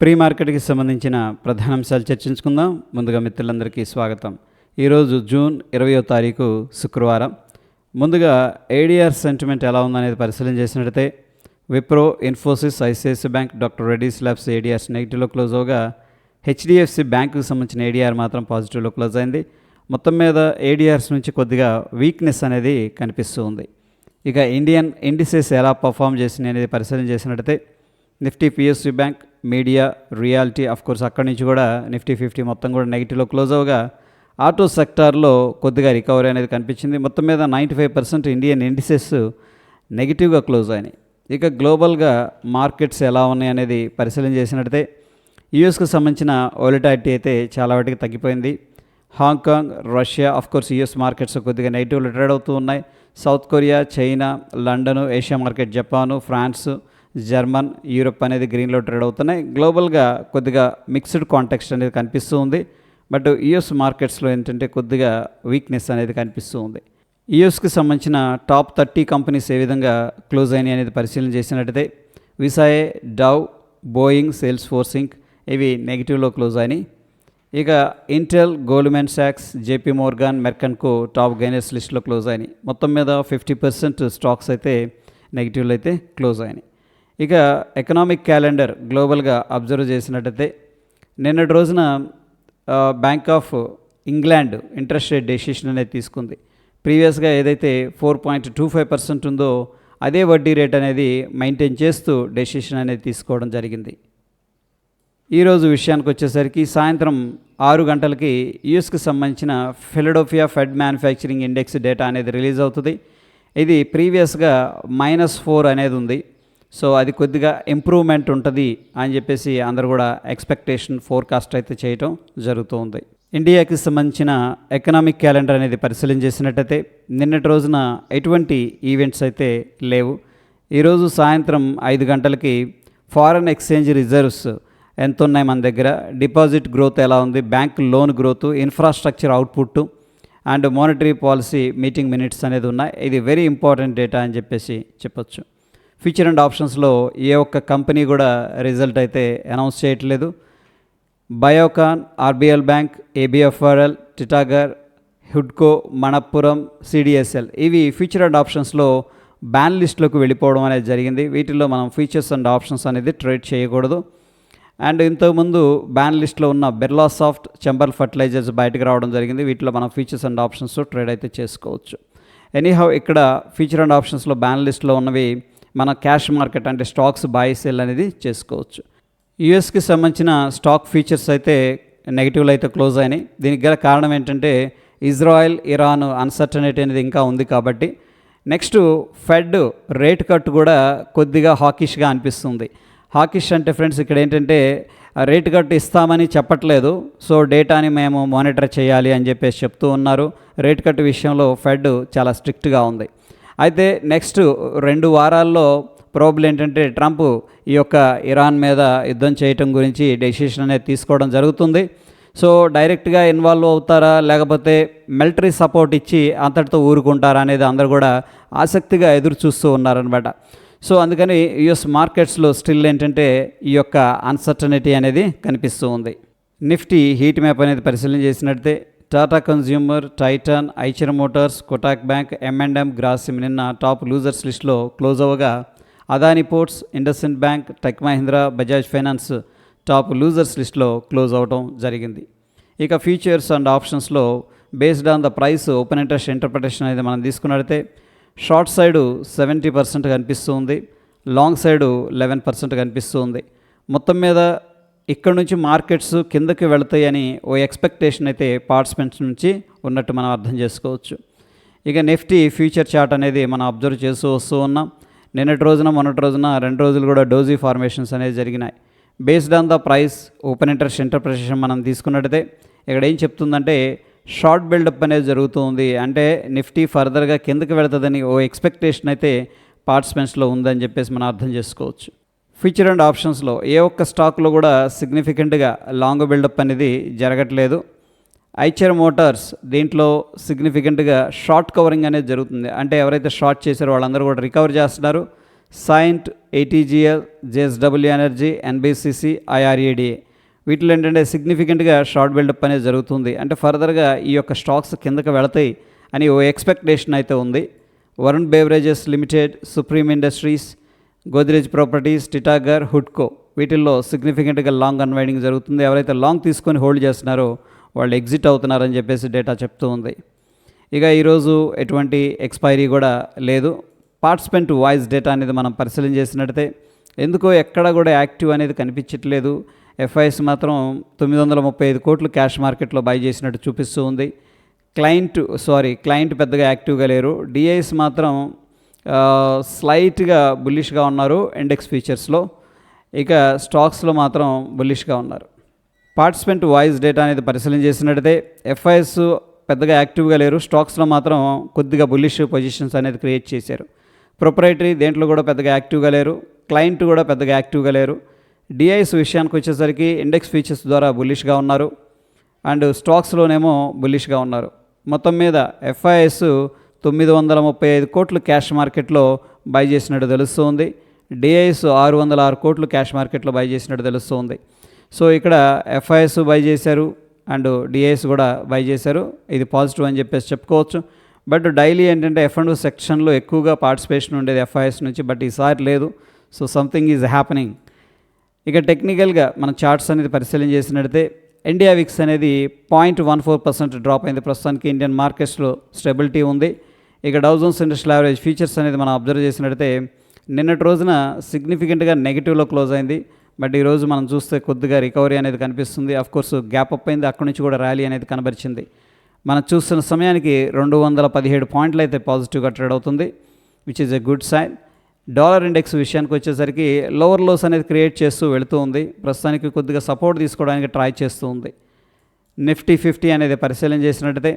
Pre మార్కెట్కి సంబంధించిన ప్రధాన అంశాలు చర్చించుకుందాం. ముందుగా మిత్రులందరికీ స్వాగతం. ఈరోజు జూన్ ఇరవయో తారీఖు శుక్రవారం. ముందుగా ఏడిఆర్ సెంటిమెంట్ ఎలా ఉందనేది పరిశీలన చేసినట్లయితే Wipro Infosys ICICI bank doctor Reddy's labs ADRs నెగిటివ్లో close అవగా హెచ్డిఎఫ్సి బ్యాంకుకు సంబంధించిన ఏడిఆర్ మాత్రం పాజిటివ్లో క్లోజ్ అయింది. మొత్తం మీద ఏడిఆర్స్ నుంచి కొద్దిగా వీక్నెస్ అనేది కనిపిస్తూ ఉంది. ఇక ఇండియన్ ఇండిసెస్ ఎలా పర్ఫామ్ చేసింది అనేది పరిశీలన చేసినట్టయితే Nifty PSC bank media reality of course అక్కడి నుంచి కూడా నిఫ్టీ ఫిఫ్టీ మొత్తం కూడా నెగిటివ్లో క్లోజ్ అవగా ఆటో సెక్టార్లో కొద్దిగా రికవరీ అనేది కనిపించింది. మొత్తం మీద ninety five percent Indian indices నెగిటివ్గా క్లోజ్ అయినాయి. ఇక గ్లోబల్గా మార్కెట్స్ ఎలా ఉన్నాయి అనేది పరిశీలన చేసినట్టయితే యుఎస్కు సంబంధించిన ఓలిటాలిటీ అయితే చాలా వాటికి తగ్గిపోయింది. Hong Kong Russia of course US markets కొద్దిగా నెగిటివ్లో ట్రేడ్ అవుతూ ఉన్నాయి. South Korea China London Asia market Japan France German Europe అనేది గ్రీన్లో ట్రేడ్ అవుతున్నాయి. గ్లోబల్గా కొద్దిగా మిక్స్డ్ కాంటెక్స్ట్ అనేది కనిపిస్తూ ఉంది. బట్ యుఎస్ మార్కెట్స్లో ఏంటంటే కొద్దిగా వీక్నెస్ అనేది కనిపిస్తూ ఉంది. యుఎస్కి సంబంధించిన టాప్ థర్టీ కంపెనీస్ ఏ విధంగా క్లోజ్ అయినాయి అనేది పరిశీలన చేసినట్టయితే విసాయే డవ్ బోయింగ్ సేల్స్ ఫోర్సింగ్ ఇవి నెగిటివ్లో క్లోజ్ అయినాయి. ఇక ఇంటెల్ గోల్డ్మెన్ సాక్స్ జేపీ మోర్గాన్ మెర్కన్కు టాప్ గైనర్స్ లిస్ట్లో క్లోజ్ అయినాయి. మొత్తం మీద ఫిఫ్టీ పర్సెంట్ స్టాక్స్ అయితే నెగిటివ్లు అయితే క్లోజ్ అయినాయి. ఇక ఎకనామిక్ క్యాలెండర్ గ్లోబల్గా అబ్జర్వ్ చేసినట్టయితే నిన్నటి రోజున Bank of England interest rate decision అనేది తీసుకుంది. ప్రీవియస్గా ఏదైతే four point two five percent ఉందో అదే వడ్డీ రేట్ అనేది మెయింటైన్ చేస్తూ డెసిషన్ అనేది తీసుకోవడం జరిగింది. ఈరోజు విషయానికి వచ్చేసరికి సాయంత్రం ఆరు గంటలకి యుఎస్కి సంబంధించిన Philadelphia Fed manufacturing index data అనేది రిలీజ్ అవుతుంది. ఇది ప్రీవియస్గా మైనస్ ఫోర్ అనేది ఉంది. సో అది కొద్దిగా ఇంప్రూవ్మెంట్ ఉంటుంది అని చెప్పేసి అందరు కూడా ఎక్స్పెక్టేషన్ ఫోర్కాస్ట్ అయితే చేయటం జరుగుతూ ఉంది. ఇండియాకి సంబంధించిన ఎకనామిక్ క్యాలెండర్ అనేది పరిశీలన చేసినట్టయితే నిన్నటి రోజున ఎటువంటి ఈవెంట్స్ అయితే లేవు. ఈరోజు సాయంత్రం ఐదు గంటలకి ఫారెన్ ఎక్స్చేంజ్ రిజర్వ్స్ ఎంత ఉన్నాయి మన దగ్గర. డిపాజిట్ గ్రోత్ ఎలా ఉంది? Bank loan growth infrastructure output and monetary policy meeting minutes అనేది ఉన్నాయి. ఇది వెరీ ఇంపార్టెంట్ డేటా అని చెప్పేసి చెప్పొచ్చు. ఫ్యూచర్ అండ్ ఆప్షన్స్లో ఏ ఒక్క కంపెనీ కూడా రిజల్ట్ అయితే అనౌన్స్ చేయట్లేదు. Biocon RBL bank ABFRL Titagarh Hudco Manappuram CDSL ఇవి ఫ్యూచర్ అండ్ ఆప్షన్స్లో బ్యాన్ లిస్ట్లోకి వెళ్ళిపోవడం అనేది జరిగింది. వీటిల్లో మనం ఫీచర్స్ అండ్ ఆప్షన్స్ అనేది ట్రేడ్ చేయకూడదు. అండ్ ఇంతకుముందు బ్యాన్ లిస్ట్లో ఉన్న బిర్లా సాఫ్ట్ చెంబల్ ఫర్టిలైజర్స్ బయటకు రావడం జరిగింది. వీటిలో మనం ఫీచర్స్ అండ్ ఆప్షన్స్ ట్రేడ్ అయితే చేసుకోవచ్చు. ఎనీహౌ ఇక్కడ ఫీచర్ అండ్ ఆప్షన్స్లో బ్యాన్ లిస్ట్లో ఉన్నవి మన క్యాష్ మార్కెట్ అంటే స్టాక్స్ బై సెల్ అనేది చేసుకోవచ్చు. యుఎస్కి సంబంధించిన స్టాక్ ఫీచర్స్ అయితే నెగిటివ్లు అయితే క్లోజ్ అయినాయి. దీనికి గల కారణం ఏంటంటే ఇజ్రాయెల్ ఇరాన్ అన్సర్టనిటీ అనేది ఇంకా ఉంది కాబట్టి నెక్స్ట్ ఫెడ్ రేట్ కట్ కూడా కొద్దిగా హాకిష్గా అనిపిస్తుంది. హాకిష్ అంటే ఫ్రెండ్స్ ఇక్కడ ఏంటంటే రేట్ కట్ ఇస్తామని చెప్పట్లేదు. సో డేటాని మేము మానిటర్ చేయాలి అని చెప్పేసి చెప్తూ ఉన్నారు. రేట్ కట్ విషయంలో ఫెడ్ చాలా స్ట్రిక్ట్గా ఉంది. అయితే నెక్స్ట్ రెండు వారాల్లో ప్రాబ్లం ఏంటంటే ట్రంప్ ఈ యొక్క ఇరాన్ మీద యుద్ధం చేయటం గురించి డెసిషన్ అనేది తీసుకోవడం జరుగుతుంది. సో డైరెక్ట్గా ఇన్వాల్వ్ అవుతారా? లేకపోతే మిలిటరీ సపోర్ట్ ఇచ్చి అంతటితో ఊరుకుంటారా అనేది అందరు కూడా ఆసక్తిగా ఎదురు చూస్తూ ఉన్నారనమాట సో అందుకని యుఎస్ మార్కెట్స్లో స్టిల్ ఏంటంటే ఈ యొక్క అన్సర్టనిటీ అనేది కనిపిస్తూ ఉంది. నిఫ్టీ హీట్ మ్యాప్ అనేది పరిశీలన చేసినట్టే Tata consumer Titan Eicher motors Kotak bank M and M Grasim నిన్న టాప్ లూజర్స్ లిస్ట్లో close అవ్వగా Adani ports IndusInd bank tech Mahindra Bajaj finance top losers లిస్ట్లో క్లోజ్ అవడం జరిగింది. ఇక ఫ్యూచర్స్ అండ్ ఆప్షన్స్లో based on the price open interest interpretation అనేది మనం తీసుకున్నట్లయితే షార్ట్ సైడు సెవెంటీ పర్సెంట్ కనిపిస్తుంది లాంగ్ సైడు లెవెన్ పర్సెంట్ కనిపిస్తుంది మొత్తం మీద ఇక్కడ నుంచి మార్కెట్స్ కిందకి వెళతాయని ఓ ఎక్స్పెక్టేషన్ అయితే పార్టిసిపెంట్స్ నుంచి ఉన్నట్టు మనం అర్థం చేసుకోవచ్చు. ఇక నిఫ్టీ ఫ్యూచర్ చార్ట్ అనేది మనం అబ్జర్వ్ చేస్తూ వస్తూ ఉన్నాం. నిన్నటి రోజున మొన్నటి రోజున రెండు రోజులు కూడా డోజీ ఫార్మేషన్స్ అనేవి జరిగినాయి. Based on the price open interest interpretation మనం తీసుకున్నట్టయితే ఇక్కడ ఏం చెప్తుందంటే షార్ట్ బిల్డప్ అనేది జరుగుతుంది. అంటే నిఫ్టీ ఫర్దర్గా కిందకి వెళుతుందని ఓ ఎక్స్పెక్టేషన్ అయితే పార్టిసిపెంట్స్లో ఉందని చెప్పేసి మనం అర్థం చేసుకోవచ్చు. ఫ్యూచర్ అండ్ ఆప్షన్స్లో ఏ ఒక్క స్టాక్లో కూడా సిగ్నిఫికెంట్గా లాంగ్ బిల్డప్ అనేది జరగట్లేదు. ఐచర్ మోటార్స్ దీంట్లో సిగ్నిఫికెంట్గా షార్ట్ కవరింగ్ అనేది జరుగుతుంది. అంటే ఎవరైతే షార్ట్ చేశారో వాళ్ళందరూ కూడా రికవర్ చేస్తున్నారు. Cyient ATGL JSW energy NBCC IREDA వీటిలో ఏంటంటే సిగ్నిఫికెంట్గా షార్ట్ బిల్డప్ అనేది జరుగుతుంది. అంటే ఫర్దర్గా ఈ యొక్క స్టాక్స్ కిందకి వెళతాయి అని ఓ ఎక్స్పెక్టేషన్ అయితే ఉంది. Varun beverages limited Supreme industries Godrej properties Titagarh హుడ్కో వీటిల్లో సిగ్నిఫికెంట్గా లాంగ్ అన్వైడింగ్ జరుగుతుంది. ఎవరైతే లాంగ్ తీసుకొని హోల్డ్ చేస్తున్నారో వాళ్ళు ఎగ్జిట్ అవుతున్నారని చెప్పేసి డేటా చెప్తూ ఉంది. ఇక ఈరోజు ఎటువంటి ఎక్స్పైరీ కూడా లేదు. పార్టిసిపెంట్ వాయిస్ డేటా అనేది మనం పరిశీలన చేసినట్టయితే ఎందుకో ఎక్కడ కూడా యాక్టివ్ అనేది కనిపించట్లేదు. ఎఫ్ఐఎస్ మాత్రం తొమ్మిది వందల ముప్పై ఐదు కోట్లు క్యాష్ మార్కెట్లో బై చేసినట్టు చూపిస్తూ ఉంది. క్లయింట్ సారీ క్లయింట్ పెద్దగా యాక్టివ్గా లేరు. డిఐఎస్ మాత్రం స్లైట్గా బుల్లిష్గా ఉన్నారు ఇండెక్స్ ఫీచర్స్లో ఇక స్టాక్స్లో మాత్రం బుల్లిష్గా ఉన్నారు. పార్టిసిపెంట్ వాయిస్ డేటా అనేది పరిశీలన చేసినట్టయితే ఎఫ్ఐఎస్ పెద్దగా యాక్టివ్గా లేరు. స్టాక్స్లో మాత్రం కొద్దిగా బుల్లిష్ పొజిషన్స్ అనేది క్రియేట్ చేశారు. ప్రొపరేటరీ దేంట్లో కూడా పెద్దగా యాక్టివ్గా లేరు. క్లయింట్ కూడా పెద్దగా యాక్టివ్గా లేరు. డిఐఎస్ విషయానికి వచ్చేసరికి ఇండెక్స్ ఫీచర్స్ ద్వారా బుల్లిష్గా ఉన్నారు. అండ్ స్టాక్స్లోనేమో బుల్లిష్గా ఉన్నారు. మొత్తం మీద ఎఫ్ఐఎస్ తొమ్మిది వందల ముప్పై ఐదు కోట్లు క్యాష్ మార్కెట్లో బై చేసినట్టు తెలుస్తుంది. డిఐఎస్ ఆరు వందల ఆరు కోట్లు క్యాష్ మార్కెట్లో బై చేసినట్టు తెలుస్తుంది. సో ఇక్కడ ఎఫ్ఐఎస్ బై చేశారు అండ్ డిఐఎస్ కూడా బై చేశారు. ఇది పాజిటివ్ అని చెప్పేసి చెప్పుకోవచ్చు. బట్ డైలీ ఏంటంటే ఎఫ్ అండ్ సెక్షన్లో ఎక్కువగా పార్టిసిపేషన్ ఉండేది ఎఫ్ఐఎస్ నుంచి బట్ ఈసారి లేదు. So something is happening. ఇక టెక్నికల్గా మన చార్ట్స్ అనేది పరిశీలన చేసినట్టయితే ఇండియా విక్స్ అనేది point one four percent drop అయింది. ప్రస్తుతానికి ఇండియన్ మార్కెట్స్లో స్టెబిలిటీ ఉంది. ఇక డౌజన్స్ ఇండస్ట్రియల్ యావరేజ్ ఫీచర్స్ అనేది మనం అబ్జర్వ్ చేసినట్టయితే నిన్నటి రోజున సిగ్నిఫికెంట్గా నెగిటివ్లో క్లోజ్ అయింది. బట్ ఈరోజు మనం చూస్తే కొద్దిగా రికవరీ అనేది కనిపిస్తుంది. అఫ్ కోర్స్ గ్యాప్ అప్ అయింది. అక్కడి నుంచి కూడా ర్యాలీ అనేది కనబరిచింది. మనం చూస్తున్న సమయానికి రెండు వందల పదిహేడు పాయింట్లు అయితే పాజిటివ్గా ట్రేడ్ అవుతుంది which is a good sign dollar index విషయానికి వచ్చేసరికి లోవర్ లోస్ అనేది క్రియేట్ చేస్తూ వెళుతూ ఉంది. ప్రస్తుతానికి కొద్దిగా సపోర్ట్ తీసుకోవడానికి ట్రై చేస్తూ ఉంది. నిఫ్టీ ఫిఫ్టీ అనేది పరిశీలన చేసినట్టయితే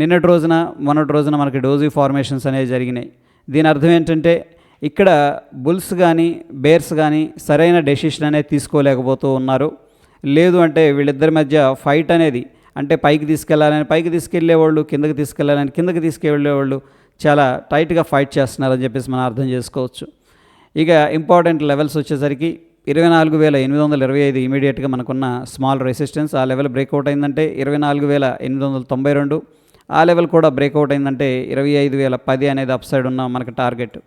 నిన్నటి రోజున మొన్నటి రోజున మనకి డోజీ ఫార్మేషన్స్ అనేవి జరిగినాయి. దీని అర్థం ఏంటంటే ఇక్కడ బుల్స్ కానీ బేర్స్ కానీ సరైన డెసిషన్ అనేది తీసుకోలేకపోతూ ఉన్నారు. లేదు అంటే వీళ్ళిద్దరి మధ్య ఫైట్ అనేది అంటే పైకి తీసుకెళ్ళాలని పైకి తీసుకెళ్ళేవాళ్ళు కిందకి తీసుకెళ్ళాలని కిందకి తీసుకెళ్ళేవాళ్ళు చాలా టైట్గా ఫైట్ చేస్తున్నారని చెప్పేసి మనం అర్థం చేసుకోవచ్చు. ఇక ఇంపార్టెంట్ లెవెల్స్ వచ్చేసరికి ఇరవై నాలుగు వేల ఎనిమిది వందల ఇరవై ఐదు ఇమీడియట్గా మనకున్న స్మాల్ రెసిస్టెన్స్ ఆ లెవెల్ బ్రేక్అవుట్ అయిందంటే ఇరవై నాలుగు వేల ఎనిమిది వందల తొంభై రెండు. ఆ లెవెల్ కూడా బ్రేక్అవుట్ అయిందంటే ఇరవై ఐదు వేల పది అనేది అప్ సైడ్ ఉన్న మనకి టార్గెట్.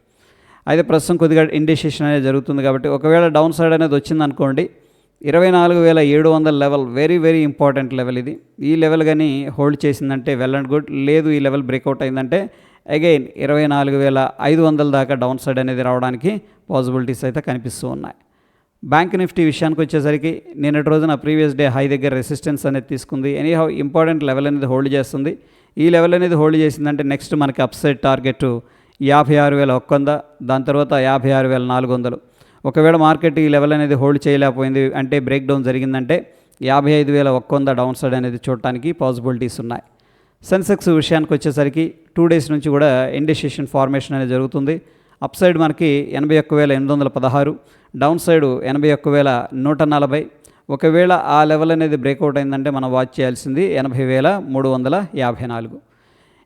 అయితే ప్రస్తుతం కొద్దిగా ఇండిసిషన్ అనేది జరుగుతుంది కాబట్టి ఒకవేళ డౌన్ సైడ్ అనేది వచ్చిందనుకోండి ఇరవై నాలుగు వేల ఏడు వందల level very very important level ఇది. ఈ లెవెల్ కానీ హోల్డ్ చేసిందంటే వెల్ అండ్ గుడ్. లేదు ఈ లెవెల్ బ్రేక్అవుట్ అయిందంటే అగైన్ ఇరవై నాలుగు వేల ఐదు వందల దాకా డౌన్ సైడ్ అనేది రావడానికి పాసిబిలిటీస్ అయితే కనిపిస్తూ ఉన్నాయి. బ్యాంక్ నిఫ్టీ విషయానికి వచ్చేసరికి నిన్నటి రోజున ప్రీవియస్ డే హై దగ్గర రెసిస్టెన్స్ అనేది తీసుకుంది. ఎనీ హౌ ఇంపార్టెంట్ లెవెల్ అనేది హోల్డ్ చేస్తుంది. ఈ లెవెల్ అనేది హోల్డ్ చేసిందంటే నెక్స్ట్ మనకి అప్సైడ్ టార్గెట్ యాభై ఆరు వేల ఒక్క వంద దాని తర్వాత యాభై ఆరు వేల నాలుగు వందలు. ఒకవేళ మార్కెట్ ఈ లెవెల్ అనేది హోల్డ్ చేయలేకపోయింది అంటే బ్రేక్ డౌన్ జరిగిందంటే యాభై ఐదు వేల ఒక్క వంద డౌన్ సైడ్ అనేది చూడటానికి పాసిబిలిటీస్ ఉన్నాయి. సెన్సెక్స్ విషయానికి వచ్చేసరికి టూ డేస్ నుంచి కూడా ఇండిసిషన్ ఫార్మేషన్ అనేది జరుగుతుంది. అప్ సైడ్ మనకి ఎనభై ఒక్క వేల ఎనిమిది వందల పదహారు డౌన్ సైడ్ ఎనభై ఒక్క వేల నూట నలభై ఒకవేళ ఆ లెవెల్ అనేది బ్రేక్అవుట్ అయిందంటే మనం వాచ్ చేయాల్సింది ఎనభై వేల మూడు వందల యాభై నాలుగు.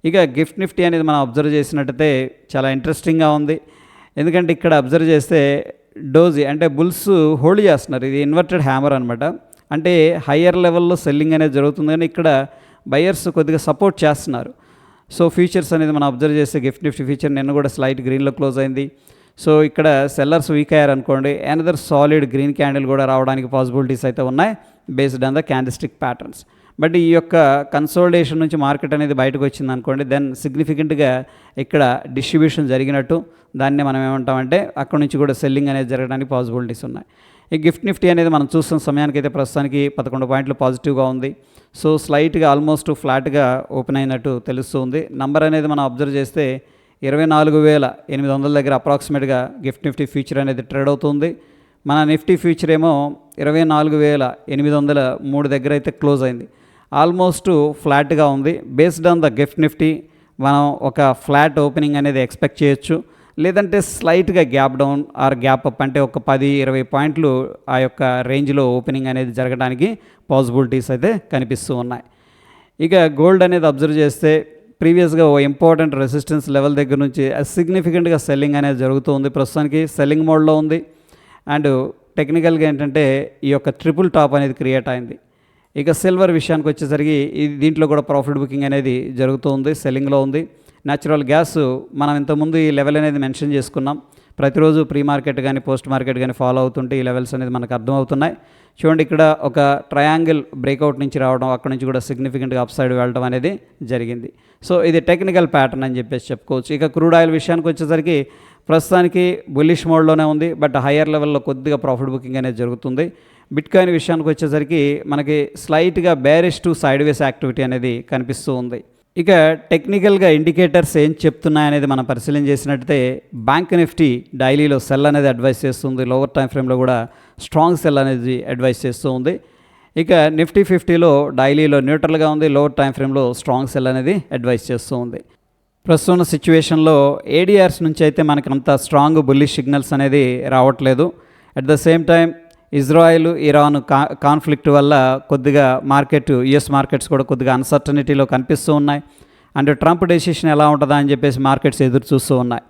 ఇక గిఫ్ట్ నిఫ్టీ అనేది మనం అబ్జర్వ్ చేసినట్టయితే చాలా ఇంట్రెస్టింగ్గా ఉంది. ఎందుకంటే ఇక్కడ అబ్జర్వ్ చేస్తే డోజీ అంటే బుల్స్ హోల్డ్ చేస్తున్నారు. ఇది ఇన్వర్టెడ్ హ్యామర్ అనమాట అంటే హయ్యర్ లెవెల్లో సెల్లింగ్ అనేది జరుగుతుంది కానీ ఇక్కడ బయర్స్ కొద్దిగా సపోర్ట్ చేస్తున్నారు. సో ఫీచర్స్ అనేది మనం అబ్జర్వ్ చేస్తే గిఫ్ట్ నిఫ్టీ ఫీచర్ నిన్న కూడా స్లైట్ గ్రీన్లో క్లోజ్ అయింది. సో ఇక్కడ సెల్లర్స్ వీక్ అయ్యారనుకోండి అనదర్ సాలిడ్ గ్రీన్ క్యాండిల్ కూడా రావడానికి పాసిబిలిటీస్ అయితే ఉన్నాయి based on the candlestick patterns but ఈ యొక్క కన్సోల్డేషన్ నుంచి మార్కెట్ అనేది బయటకు వచ్చింది అనుకోండి దెన్ సిగ్నిఫికెంట్గా ఇక్కడ డిస్ట్రిబ్యూషన్ జరిగినట్టు దాన్ని మనం ఏమంటామంటే అక్కడ నుంచి కూడా సెల్లింగ్ అనేది జరగడానికి పాసిబిలిటీస్ ఉన్నాయి. ఈ గిఫ్ట్ నిఫ్టీ అనేది మనం చూస్తున్న సమయానికి అయితే ప్రస్తుతానికి పదకొండు పాయింట్లు పాజిటివ్గా ఉంది. సో స్లైట్గా ఆల్మోస్ట్ ఫ్లాట్గా ఓపెన్ అయినట్టు తెలుస్తుంది. నంబర్ అనేది మనం అబ్జర్వ్ చేస్తే ఇరవై నాలుగు వేల ఎనిమిది వందల దగ్గర అప్రాక్సిమేట్గా గిఫ్ట్ నిఫ్టీ ఫ్యూచర్ అనేది ట్రేడ్ అవుతుంది. మన నిఫ్టీ ఫ్యూచర్ ఏమో ఇరవై నాలుగు వేల ఎనిమిది వందల మూడు దగ్గర అయితే క్లోజ్ అయింది. ఆల్మోస్ట్ ఫ్లాట్గా ఉంది. Based on the Gift Nifty మనం ఒక ఫ్లాట్ ఓపెనింగ్ అనేది ఎక్స్పెక్ట్ చేయొచ్చు. లేదంటే స్లైట్గా gap down or gap up అంటే ఒక పది ఇరవై పాయింట్లు ఆ యొక్క రేంజ్లో ఓపెనింగ్ అనేది జరగడానికి పాసిబిలిటీస్ అయితే కనిపిస్తూ ఉన్నాయి. ఇక గోల్డ్ అనేది అబ్జర్వ్ చేస్తే ప్రీవియస్గా ఓ ఇంపార్టెంట్ రెసిస్టెన్స్ లెవెల్ దగ్గర నుంచి సిగ్నిఫికెంట్గా సెల్లింగ్ అనేది జరుగుతూ ఉంది ప్రస్తుతానికి. సెల్లింగ్ మోడ్లో ఉంది. అండ్ టెక్నికల్గా ఏంటంటే ఈ యొక్క ట్రిపుల్ టాప్ అనేది క్రియేట్ అయింది. ఇక సిల్వర్ విషయానికి వచ్చేసరికి ఇది దీంట్లో కూడా ప్రాఫిట్ బుకింగ్ అనేది జరుగుతూ ఉంది సెల్లింగ్లో ఉంది. న్యాచురల్ గ్యాస్ మనం ఇంతకుముందు ఈ లెవెల్ అనేది మెన్షన్ చేసుకున్నాం. ప్రతిరోజు ప్రీ మార్కెట్ కానీ పోస్ట్ మార్కెట్ కానీ ఫాలో అవుతుంటే ఈ లెవెల్స్ అనేది మనకు అర్థమవుతున్నాయి. చూడండి ఇక్కడ ఒక ట్రయాంగిల్ బ్రేక్అవుట్ నుంచి రావడం అక్కడ నుంచి కూడా సిగ్నిఫికెంట్గా అప్ సైడ్ వెళ్ళడం అనేది జరిగింది. సో ఇది టెక్నికల్ ప్యాటర్న్ అని చెప్పేసి చెప్పుకోవచ్చు. ఇక క్రూడ్ ఆయిల్ విషయానికి వచ్చేసరికి ప్రస్తుతానికి బుల్లిష్ మోడ్లోనే ఉంది బట్ హయ్యర్ లెవెల్లో కొద్దిగా ప్రాఫిట్ బుకింగ్ అనేది జరుగుతుంది. బిట్కాయిన్ విషయానికి వచ్చేసరికి మనకి స్లైట్గా bearish to sideways activity అనేది కనిపిస్తూ ఉంది. ఇక టెక్నికల్గా ఇండికేటర్స్ ఏం చెప్తున్నాయనేది మనం పరిశీలన చేసినట్టయితే బ్యాంక్ నిఫ్టీ డైలీలో సెల్ అనేది అడ్వైస్ చేస్తుంది. లోవర్ టైం ఫ్రేమ్లో కూడా స్ట్రాంగ్ సెల్ అనేది అడ్వైస్ చేస్తూ ఉంది. ఇక నిఫ్టీ ఫిఫ్టీలో డైలీలో న్యూట్రల్గా ఉంది. లోవర్ టైం ఫ్రేమ్లో స్ట్రాంగ్ సెల్ అనేది అడ్వైస్ చేస్తూ ఉంది. ప్రస్తుతం ఉన్న సిచ్యువేషన్లో ఏడిఆర్స్ నుంచి అయితే మనకి అంత స్ట్రాంగ్ బుల్లిష్ సిగ్నల్స్ అనేది రావట్లేదు. At the same time Israel Iran కా కాన్ఫ్లిక్ట్ వల్ల కొద్దిగా మార్కెట్ యుఎస్ మార్కెట్స్ కూడా కొద్దిగా అన్సర్టనిటీలో కనిపిస్తూ ఉన్నాయి. అండ్ ట్రంప్ డెసిషన్ ఎలా ఉంటుందా అని చెప్పేసి మార్కెట్స్ ఎదురు చూస్తూ ఉన్నాయి.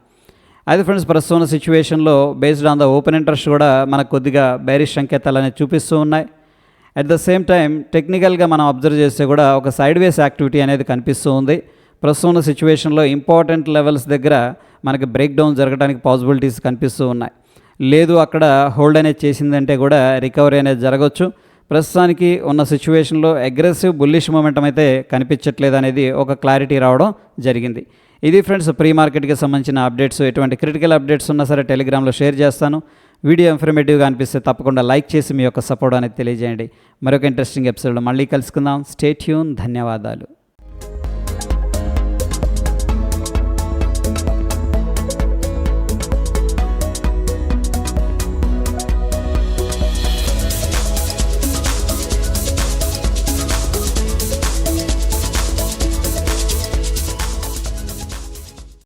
అయితే ఫ్రెండ్స్ ప్రస్తుతం ఉన్న సిచ్యువేషన్లో based on the open interest కూడా మనకు కొద్దిగా బేరిష్ సంకేతాలు అనేవి చూపిస్తూ ఉన్నాయి. అట్ ద సేమ్ టైం టెక్నికల్గా మనం అబ్జర్వ్ చేస్తే కూడా ఒక సైడ్ వేస్ యాక్టివిటీ అనేది కనిపిస్తూ ఉంది. ప్రస్తుతం ఉన్న సిచ్యువేషన్లో ఇంపార్టెంట్ లెవెల్స్ దగ్గర మనకి బ్రేక్ డౌన్ జరగడానికి పాసిబిలిటీస్ కనిపిస్తూ ఉన్నాయి. లేదు అక్కడ హోల్డ్ అనేది చేసిందంటే కూడా రికవరీ అనేది జరగవచ్చు ప్రస్తుతానికి ఉన్న సిచ్యువేషన్లో అగ్రెసివ్ బుల్లిష్ మూమెంటం అయితే కనిపించట్లేదు అనేది ఒక క్లారిటీ రావడం జరిగింది. ఇది ఫ్రెండ్స్ ప్రీ మార్కెట్కి సంబంధించిన అప్డేట్స్. ఎటువంటి క్రిటికల్ అప్డేట్స్ ఉన్నా సరే టెలిగ్రామ్లో షేర్ చేస్తాను. వీడియో ఇన్ఫర్మేటివ్గా అనిపిస్తే తప్పకుండా లైక్ చేసి మీ యొక్క సపోర్ట్ అనేది తెలియజేయండి. మరొక ఇంట్రెస్టింగ్ ఎపిసోడ్లో మళ్ళీ కలుసుకుందాం. స్టేట్యూన్ ధన్యవాదాలు.